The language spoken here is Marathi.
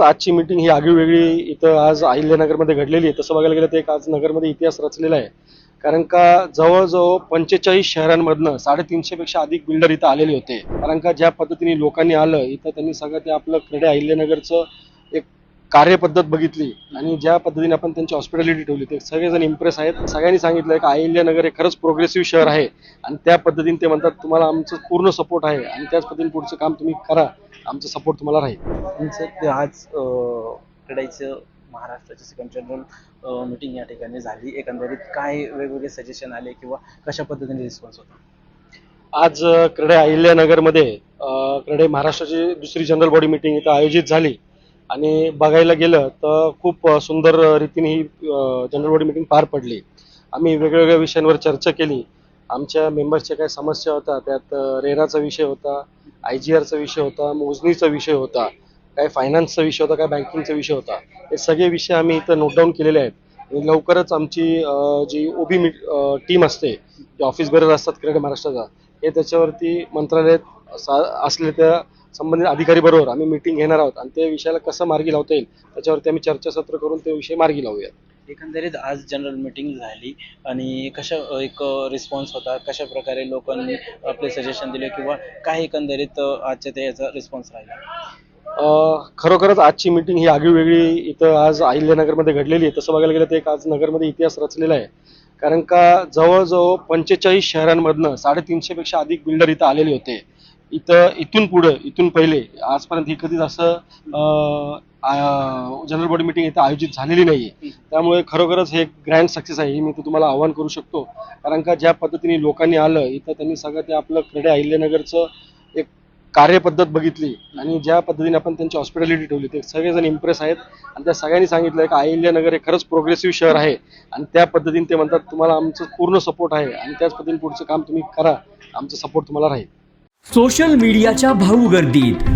आजची मीटिंग ही आगळी वेगळी इथं आज अहिल्यानगरमध्ये घडलेली आहे. तसं बघायला गेलं तर एक आज नगरमध्ये इतिहास रचलेला आहे. कारण का जवळजवळ पंचेचाळीस शहरांमधनं साडेतीनशेपेक्षा अधिक बिल्डर इथं आलेले होते. कारण का ज्या पद्धतीने लोकांनी आलं इथं त्यांनी सगळं ते आपलं खेडे अहिल्यानगरचं एक कार्यपद्धत बघितली आणि ज्या पद्धतीने आपण त्यांची हॉस्पिटॅलिटी ठेवली ते सगळेजण इम्प्रेस आहेत. सगळ्यांनी सांगितलं की अहिल्यानगर हे खरंच प्रोग्रेसिव्ह शहर आहे आणि त्या पद्धतीने ते म्हणतात तुम्हाला आमचं पूर्ण सपोर्ट आहे आणि त्याच पद्धतीने पुढचं काम तुम्ही करा. आमचा सपोर्ट तुम्हाला राहील. सर आज क्रीडाईचं महाराष्ट्राची सेकंड जनरल मीटिंग या ठिकाणी झाली. एकंदरीत काय वेगवेगळे सजेशन आले किंवा कशा पद्धतीने रिस्पॉन्स होता? आज क्रीडे अहिल्यानगरमध्ये क्रीडे महाराष्ट्राची दुसरी जनरल बॉडी मीटिंग इथं आयोजित झाली. आणि बघायला गेलं तर खूप सुंदर रीतीने ही जनरल बॉडी मीटिंग पार पडली. आम्ही वेगवेगळ्या विषयांवर चर्चा केली. आमच्या मेंबर्सच्या काही समस्या होत्या त्यात रेराचा विषय होता आय जी आरचा विषय होता मोजणीचा विषय होता काय फायनान्सचा विषय होता काय बँकिंगचा विषय होता हे सगळे विषय आम्ही इथं नोट डाऊन केलेले आहेत. आणि लवकरच आमची जी ओबी मी टीम असते जे ऑफिस बेरर असतात क्रीडा महाराष्ट्राचा हे त्याच्यावरती मंत्रालयात सा- असले त्या संबंधित अधिकारी बरोबर आम्ही मिटिंग घेणार आहोत. आणि त्या विषयाला कसं मार्गी लावता येईल त्याच्यावरती आम्ही चर्चासत्र करून ते विषय मार्गी लावूयात. एकंदरीत आज जनरल मीटिंग झाली आणि कशा एक रिस्पॉन्स होता? कशा प्रकारे लोकांनी आपले सजेशन दिले किंवा काय एकंदरीत आजच्या त्याचा याचा रिस्पॉन्स राहिला? खरोखरच आजची मीटिंग ही आगळी वेगळी इथं आज अहिल्यानगरमध्ये घडलेली आहे. तसं बघायला गेलं तर एक आज नगरमध्ये इतिहास रचलेला आहे. कारण का जवळजवळ पंचेचाळीस शहरांमधनं साडेतीनशेपेक्षा अधिक बिल्डर इथं आलेले होते. इथं इथून पुढं इथून पहिले आजपर्यंत ही कधीच असं जनरल बॉडी मीटिंग इथं आयोजित झालेली नाही आहे त्यामुळे खरोखरच हे ग्रँड सक्सेस आहे हे मी तर तुम्हाला आव्हान करू शकतो. कारण का ज्या पद्धतीने लोकांनी आलं इथं त्यांनी सगळं ते आपलं क्रीडा अहिल्यानगरचं एक कार्यपद्धत बघितली. आणि ज्या पद्धतीने आपण त्यांची हॉस्पिटॅलिटी ठेवली ते सगळेजण इम्प्रेस आहेत. आणि त्या सगळ्यांनी सांगितलं की अहिल्यानगर हे खरंच प्रोग्रेसिव्ह शहर आहे. आणि त्या पद्धतीने ते म्हणतात तुम्हाला आमचं पूर्ण सपोर्ट आहे. आणि त्याच पद्धतीने पुढचं काम तुम्ही करा. आमचा सपोर्ट तुम्हाला राहील. सोशल मीडियाच्या भाऊ गर्दीत